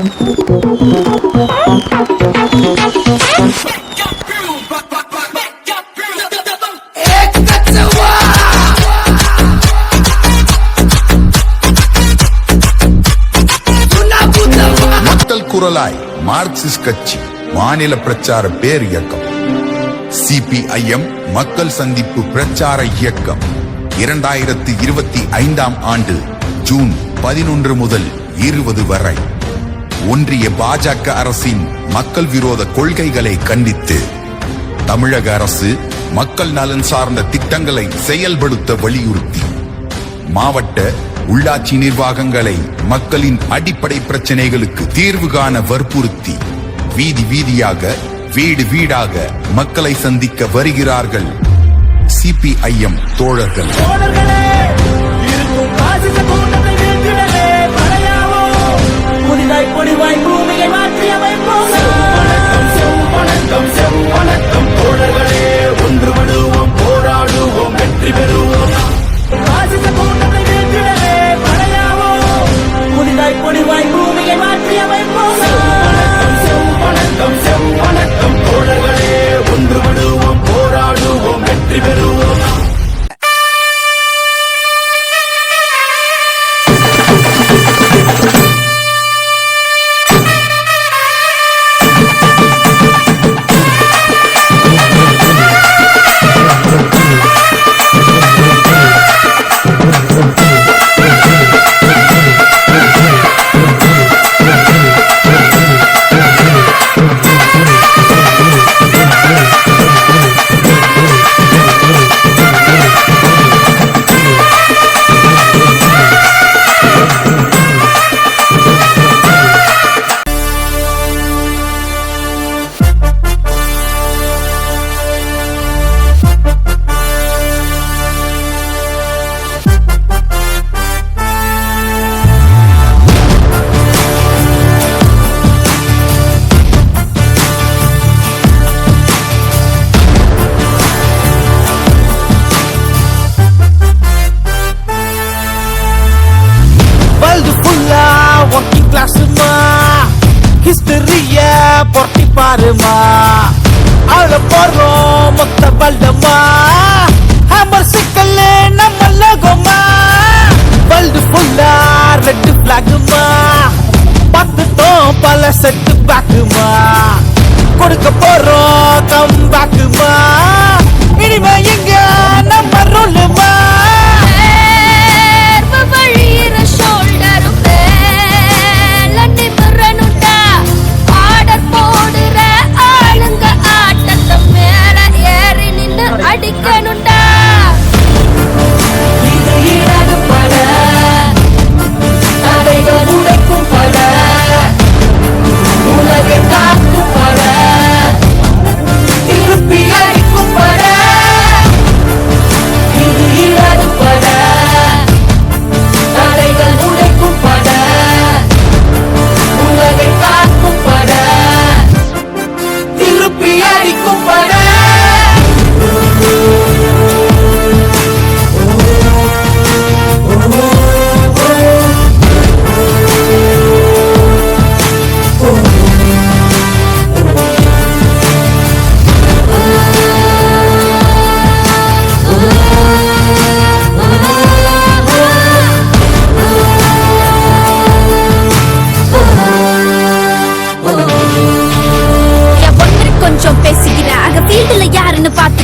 மக்கள் குரலாய் மார்க்சிஸ்ட் கட்சி மாநில பிரச்சார பேர் இயக்கம். சிபிஐஎம் மக்கள் சந்திப்பு பிரச்சார இயக்கம். இரண்டாயிரத்து இருபத்தி ஐந்தாம் ஆண்டு ஜூன் பதினொன்று முதல் இருபது வரை. ஒன்றிய பாஜக அரசின் மக்கள் விரோத கொள்கைகளை கண்டித்து தமிழக அரசு மக்கள் நலன் சார்ந்த திட்டங்களை செயல்படுத்த வலியுறுத்தி மாவட்ட உள்ளாட்சி நிர்வாகங்களை மக்களின் அடிப்படை பிரச்சனைகளுக்கு தீர்வு காண வற்புறுத்தி வீதி வீதியாக வீடு வீடாக மக்களை சந்திக்க வருகிறார்கள் சிபிஐஎம் தோழர்கள். வாய்ப்பொடி வாய்ப்பு வருமா? பாருமா போறோம் மொத்த பல்டமா ஹேமர் சிக்கல் நம்ம லோகமா வேர்ல்டு ஃபுல்லா ரெட்டு பிளாகுமா பார்த்துட்டோம் பல செட்டு பேக்குமா கொடுக்க போறோம்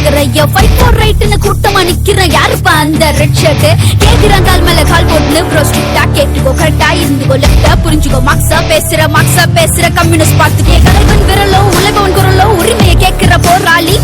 யாருன்னு பாத்துக்கிறேன் என் ஃபைட் ஃபோர் ரைட்னு கூட்டமா நிக்கிறேன் யாருப்பா அந்த ரெட் ஷர்ட் கேக்குறான் கால் மேல கால் போட்டு ப்ரோ கேட்டுக்கோ கரெக்டா இருந்துக்கோ லெஃப்டா புரிஞ்சுக்கோ. மாக்ஸா பேசுற மாக்ஸா பேசுற கம்யூனிஸ்ட் பார்த்து கேட்கறவன் விரலோ உலகவன் குரலோ உரிமையை கேட்கிற போராளி.